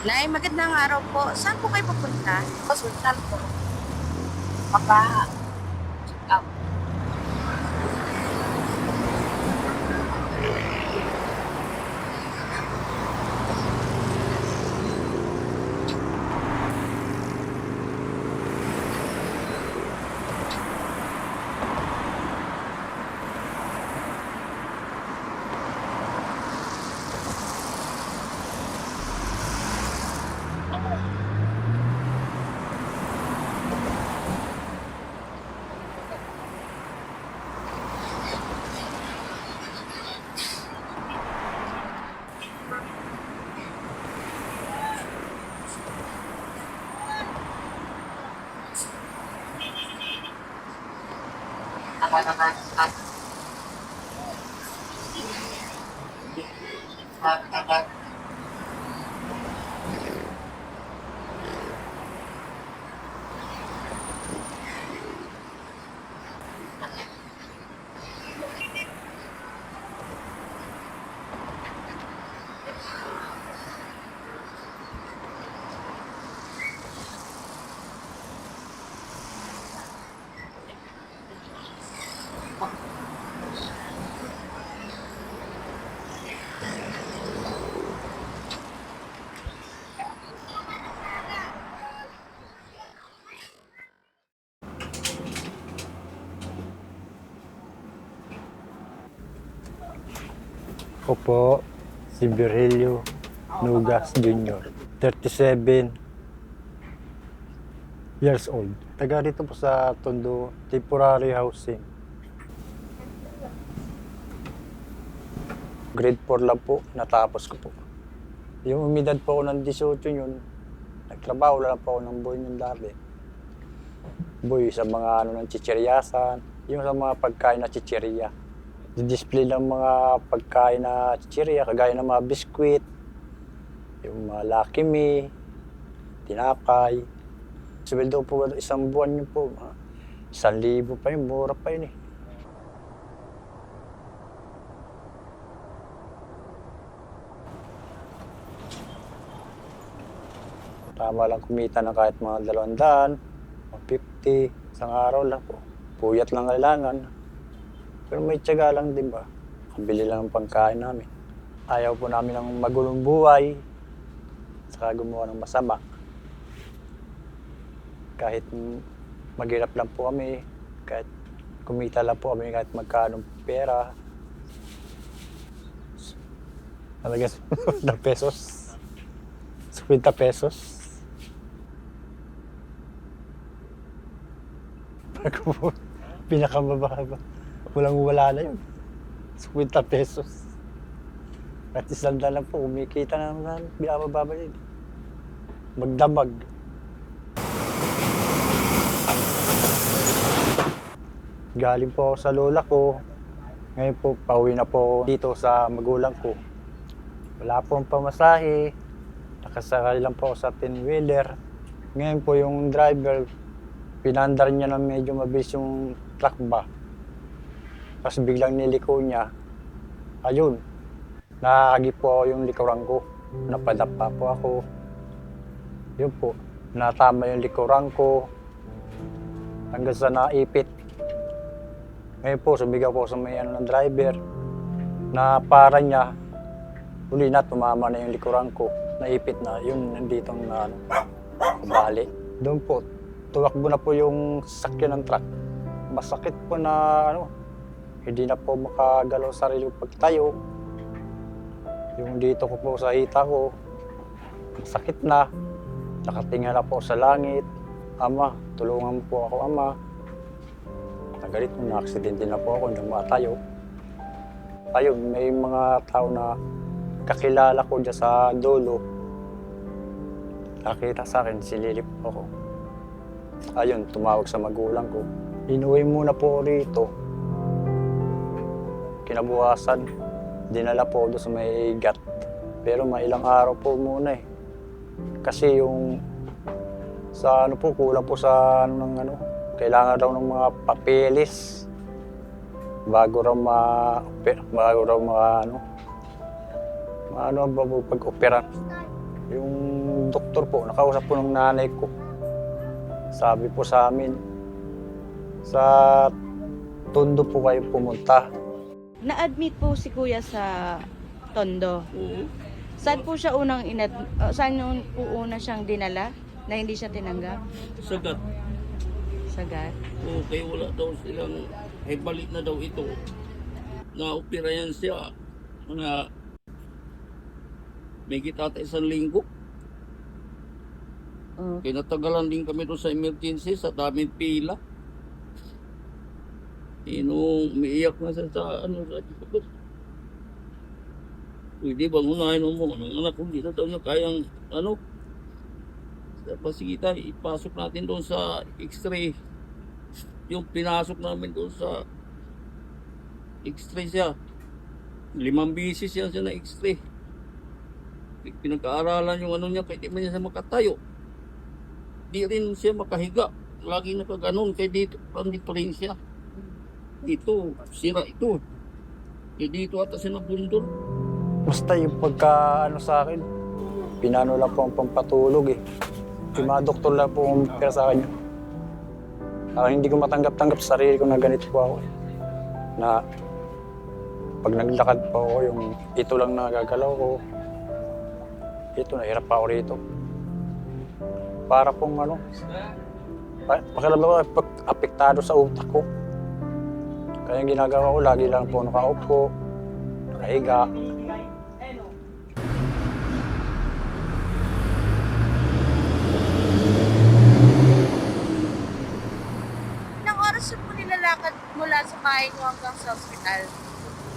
Nay, magandang araw po. Saan po kayo pupunta? Sultan po. Papa. อะไรประมาณนี้ครับ Ako po, si Virgilio Nugas Jr. 37 years old. Taga dito po sa Tondo, temporary housing. Grade 4 lang po, natapos ko po. Yung umidad po ako ng 18 yun, nagtrabaho lang po ako ng boy ng dati. Boy sa mga ano ng chichiryasan, yung sa mga pagkain na chichirya display ng mga pagkain na chichirya, kagaya ng mga biskwit, yung mga Lucky Me, tinapay. Sweldo po isang buwan yun po, mga isang libo pa yun, mura pa yun eh. Tama lang kumita ng kahit mga dalawang daan, 50, isang araw lang po. Puyat lang kailangan. Pero may tiyaga lang din ba? Kabili lang ng pangkain namin. Ayaw po namin ng magulong buhay. Saka gumawa ng masama. Kahit maghirap lang po kami, kahit kumita lang po kami kahit magkano pera. Talaga na pesos. 50 pesos. Po, pinakamababa. Walang wala na yun. 50 pesos. At isang lang po, kumikita na naman, binababa yun. Magdamag. Galing po ako sa lola ko. Ngayon po, pauwi na po dito sa magulang ko. Wala po ang pamasahe. Nakasakay lang po ako sa tin-wheeler. Ngayon po yung driver, pinandar niya na medyo mabilis yung truck ba. Tapos biglang niliko niya. Ayun, nakakagip po yung likuran ko. Napadapa po ako. Yun po, natama yung likuran ko. Hanggang sa naipit. Ngayon po, sumigaw po sa may ano ng driver. Na para niya, uli na, tumama na yung likuran ko. Naipit na, yun, nandito na ano, bali. Doon po, tuwakbo na po yung sakyan ng truck. Masakit po na ano, hindi na po makagalaw sa sarili ko pagtayo. Yung dito ko po sa hita ko, sakit na. Nakatingala po sa langit. Ama, tulungan po ako, Ama. Nagalit mo, na-aksidente na po ako, hindi matayo. Ayun, may mga tao na kakilala ko dyan sa dulo. Nakita sa akin, sililip ako. Ayun, tumawag sa magulang ko. Inuwi muna po rito kinabukasan, dinala po doon sa may gat. Pero may ilang araw po muna eh. Kasi yung sa ano po, kulang po sa ano ng ano, kailangan raw ng mga papeles bago raw ma bago raw mga ano ano ba po pag-opera yung doktor po, nakausap po ng nanay ko. Sabi po sa amin, sa Tondo po kayo pumunta. Na-admit po si Kuya sa Tondo. Oo. Saan po siya unang inad uh, saan yun po una siyang dinala na hindi siya tinanggap? Sagat. Sagat. Oo, kaya wala daw silang, ay balik na daw ito. Na-opera yan siya. Mga may kita isang linggo. Oh. Kaya natagalan din kami doon sa emergency sa daming pila. Nung umiiyak na siya sa ano sa likod. Pwede bang unahin mo ng anak ko, hindi na daw niya kayang ano. Tapos sige tayo, ipasok natin doon sa x-ray. Yung pinasok namin doon sa x-ray siya. Limang bisis yan siya na x-ray. Pinag-aaralan yung ano niya, kaya di man niya siya makatayo di rin siya makahiga. Lagi nakaganon kay dito, dito rin siya. Dito, sira ito. Kaya dito ata siya nabundol. Basta yung pagka ano sa akin, pinano lang po ang pampatulog eh. Yung mga doktor lang po ang pera sa akin. Ah, hindi ko matanggap-tanggap sa sarili ko na ganito po ako. eh. Na pag naglakad po ako, yung ito lang nagagalaw ko. Ito, nahirap pa ako rito. Para pong ano, pa- pakiramdam ko, pag apektado sa utak ko. Kaya yung ginagawa ko, lagi lang po nakaupo, nakahiga, Ilang oras yun po nilalakad mula sa bahay niyo hanggang sa ospital?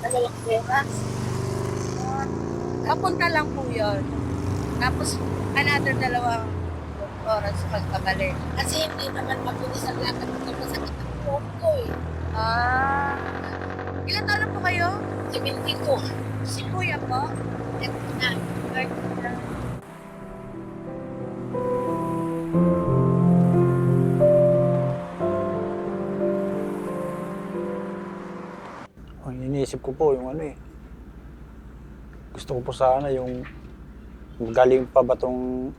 Dalawang oras. Papunta lang po yun. Tapos, another dalawang oras pagkabalik. Kasi hindi naman mabilis ang lakad ko kasi sakit ang buhok ko eh. Ah. Ilan taon na po kayo? 72. Si Kuya po? Ito na. Ang iniisip ko po yung ano eh. Gusto ko po sana yung galing pa ba tong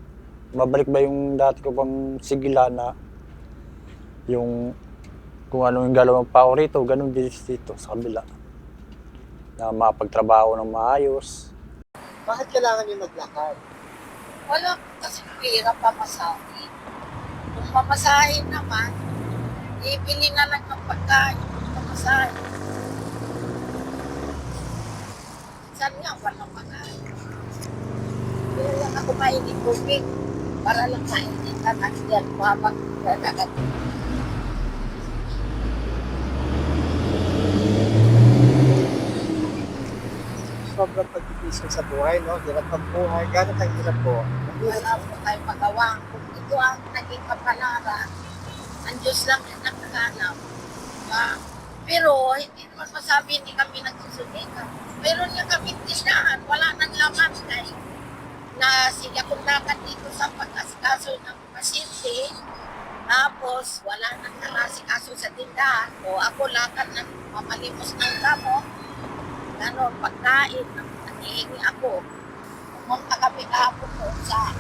babalik ba yung dati ko pang sigila na yung kung ano yung galawang pa ako rito, ganun din dito sa kabila. Na mapagtrabaho ng maayos. Bakit kailangan niyo maglakad? Wala kasi pera pamasahe. Kung mamasahe naman, ibili na lang ng pagkain pamasahe. Saan nga walang pagkain? Kaya lang ako mainit tubig para lang mainitan at yan habang nagagad. Sobrang pagtitisyon sa buhay, no? Hirap ang buhay. Gano'n ang hirap po? Wala po tayo magawa. Kung ito ang naging kapalaran, ang Diyos lang ang nakakanap. Diba? Pero hindi naman masabi hindi kami nagsusunika. Meron nga kami tisyahan, wala nang laman dahil na sila kumlakan dito sa pag-asikaso ng pasyente. Tapos, wala nang nakasikaso sa tindahan. O ako lakad ng mamalimos ng gamot. Ganon, pagkain, nangihingi ako. Pumunta kami kahapon po sa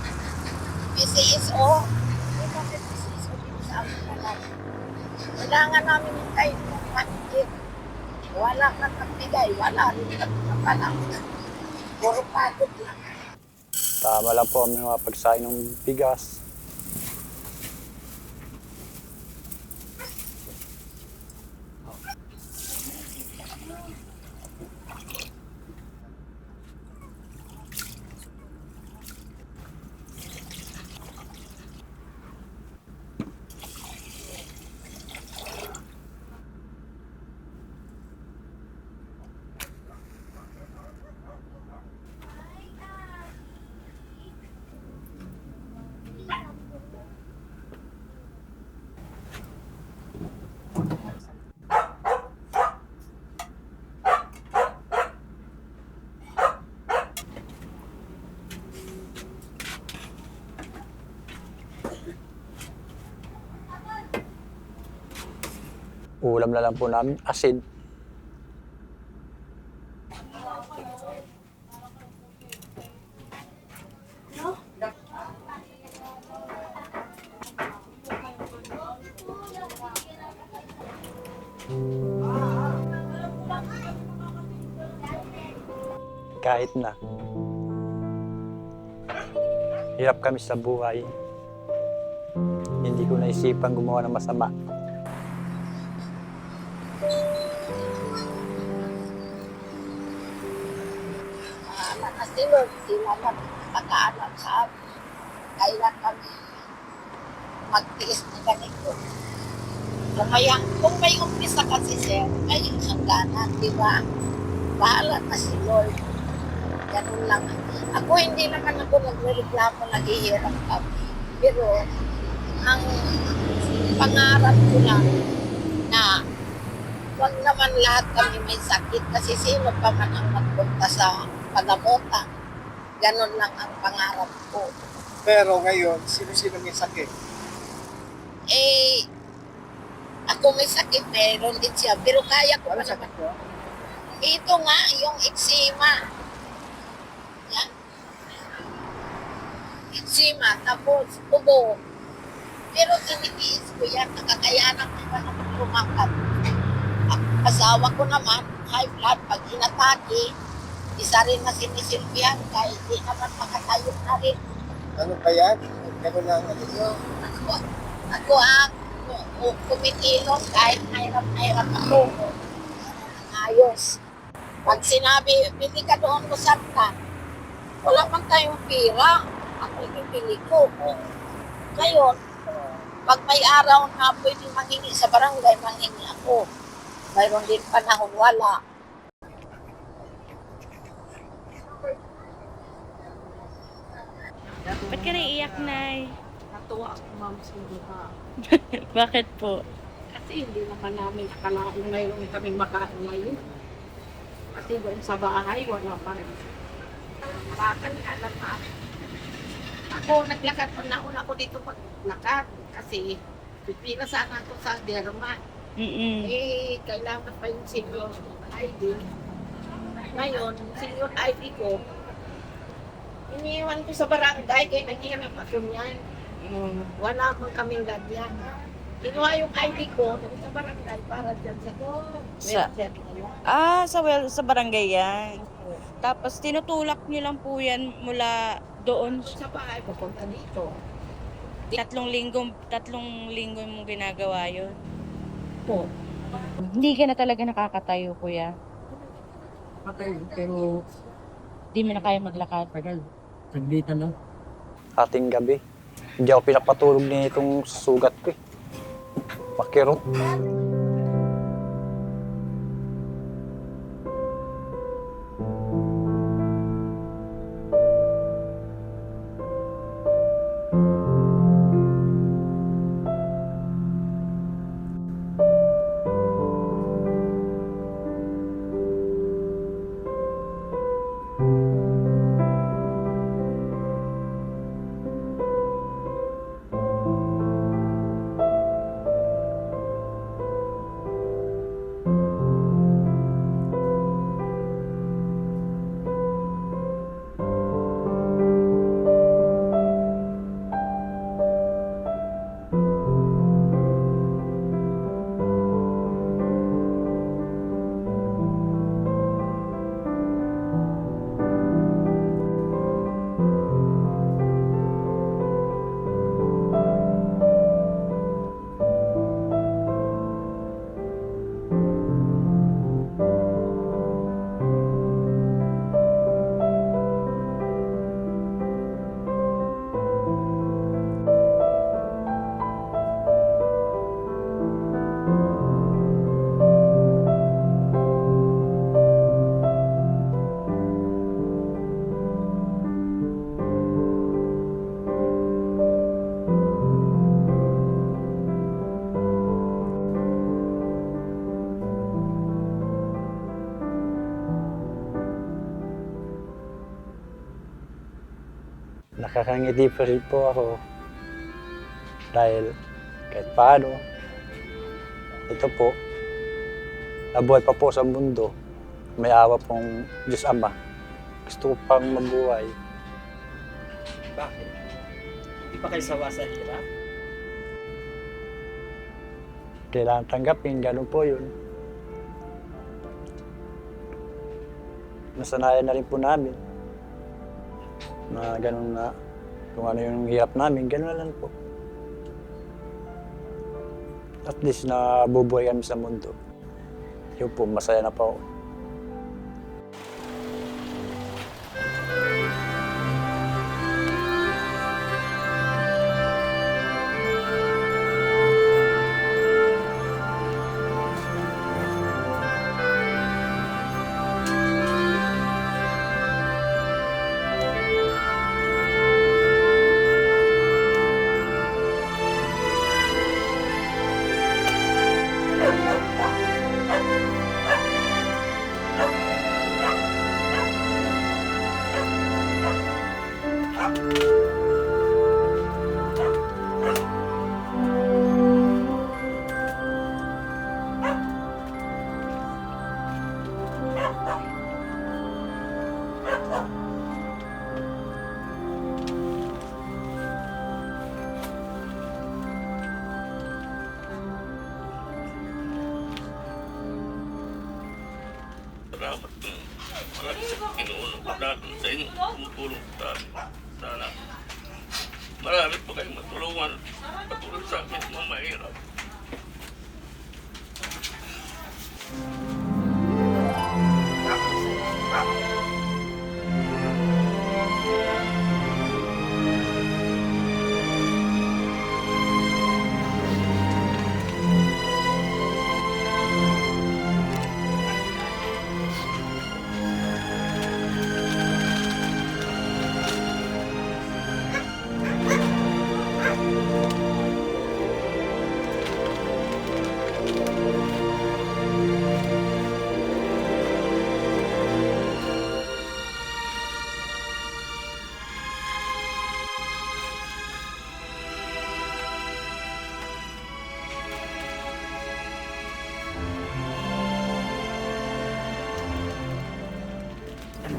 PCSO. Hindi kami PCSO dito sa amin nalang. Kailangan namin kayo ng manager. Wala kang nagbigay, wala rin kami na palang. Puro pagod lang. Tama lang po ang mga pagsain ng bigas. ulam na lang po namin, asin. Kahit na. Hirap kami sa buhay. Hindi ko naisipan gumawa ng masama. Alam na si Lord, sila na nakakaalam sa amin. Kailan kami magtiis na ganito. May, kung may umpisa kasi sir, may hangganan, di ba? Bahala na si Lord. Ganun lang. Ako hindi naman ako nagreklamo, naghihirap kami. Pero, ang pangarap ko lang na wag naman lahat kami may sakit kasi sino pa man ang magpunta sa pagamutan. Ganon lang ang pangarap ko. Pero ngayon, sino-sino may sakit? Eh, ako may sakit, meron din siya. Pero kaya ko pa sakit ko. Ito nga, yung eczema. Yan. Eczema, tapos ubo. Pero tinitiis ko yan, nakakayanan ko pa naman lumakad. Ang asawa ko naman, high blood, pag inatake, isa rin na sinisilbihan kahit di naman makatayo na rin. Ano ba yan? Ganun lang ano nyo. Ako, ako ang ku- kumikilos kahit hirap na hirap ako. Ayos. Pag sinabi, bili ka doon ko Santa, wala man tayong pira. Ako ibibili ko. Ngayon, pag may araw na pwede mangingi sa barangay, mangingi ako. Mayroon din panahon wala. Ka naiiyak, Nay? Natuwa ako, ma'am, sa buha. Bakit po? Kasi hindi naman namin akalain ngayon kami makain ngayon. Kasi doon sa bahay, wala pa rin. Bakit alam na ako, naglakad pa na una ko dito maglakad. Kasi pipila sana ako sa derma. Mm-mm. Eh, kailangan pa yung senior ID. Ngayon, senior ID ko, iniwan ko sa barangay kaya naghihanap ako niyan. Mm. Wala akong kaming ganyan. Kinuha yung ID ko sa barangay para dyan sa Sa- na yun. Ah, sa well, sa barangay yan. Tapos tinutulak niyo lang po yan mula doon. Sa bahay, pupunta dito. Tatlong linggo, tatlong linggo mo ginagawa yun. Po. Hindi ka na talaga nakakatayo, kuya. Okay, pero Hindi mo na kaya maglakad. tagal. Saglitan lang. Ating gabi. Hindi ako pinapatulog ni itong sugat ko eh. Makirot. Nakakangiti pa rin po ako. Dahil kahit paano, ito po, nabuhay pa po sa mundo. May awa pong Diyos Ama. Gusto ko pang mabuhay. Bakit? Hindi pa kayo sawa sa hirap? Kailangan tanggapin, ganun po yun. nasanayan na rin po namin. Na ganun na, kung ano yung hirap namin, ganun na lang po. At least na bubuhay kami sa mundo. Yun po, masaya na po ako. thing. Well,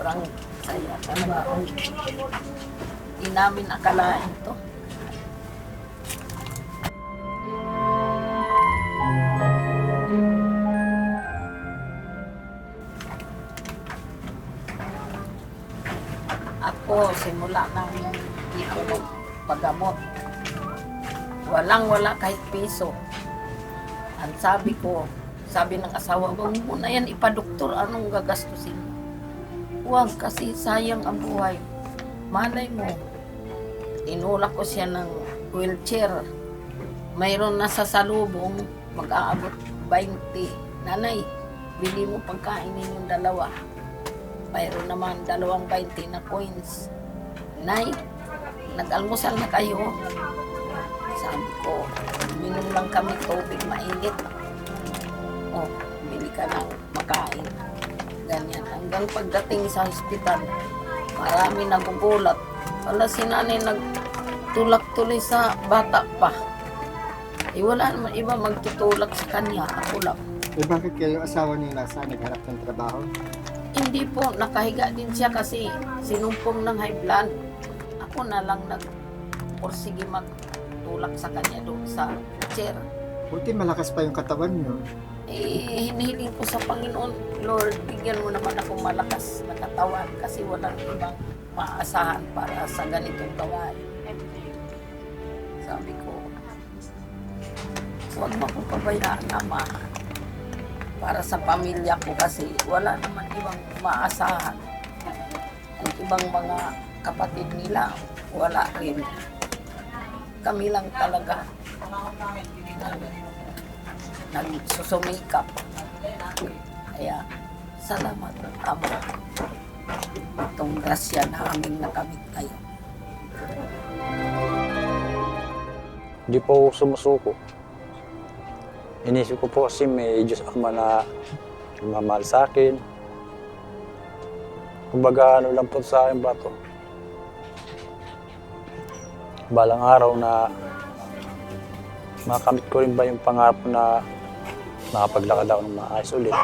Sobrang saya talaga. Hindi namin akalain to. Ako, simula namin dito nagpagamot. Walang wala kahit piso. Ang sabi ko, sabi ng asawa, huwag mo na yan ipadoktor, anong gagastusin mo? Huwag kasi sayang ang buhay. Malay mo, tinulak ko siya ng wheelchair. Mayroon na sa salubong, mag-aabot 20. Nanay, bili mo pagkainin yung dalawa. Mayroon naman dalawang 20 na coins. Nay, nag-almusal na kayo. Sabi ko, minom lang kami tubig mainit. Oh, bili ka ng ganyan. Hanggang pagdating sa hospital, marami nagugulat. Wala si nanay nagtulak tuloy sa bata pa. Eh, wala naman iba magtutulak sa kanya. Ako lang. Eh bakit kayo asawa niyo nasa naghanap ng trabaho? Hindi po, nakahiga din siya kasi sinumpong ng high blood. Ako na lang nag porsige magtulak sa kanya doon sa chair. Buti malakas pa yung katawan niyo. Eh, hinihiling ko sa Panginoon, Lord, bigyan mo naman ako malakas na katawan kasi walang ibang maasahan para sa ganitong gawain. Sabi ko, huwag mo akong pabayaan, Ama. Para sa pamilya ko kasi wala naman ibang maasahan. Ang ibang mga kapatid nila, wala rin. Kami lang talaga nagsusumikap. Kaya, salamat, Amo. Itong grasya na aming nakamit ngayon. Hindi po ako sumusuko. Inisip ko po kasi may Diyos Ama na mamahal sa akin. Kumbaga ano lang po sa akin ba to? Balang araw na makamit ko rin ba yung pangarap na nakapaglakad ako ng maayos ulit.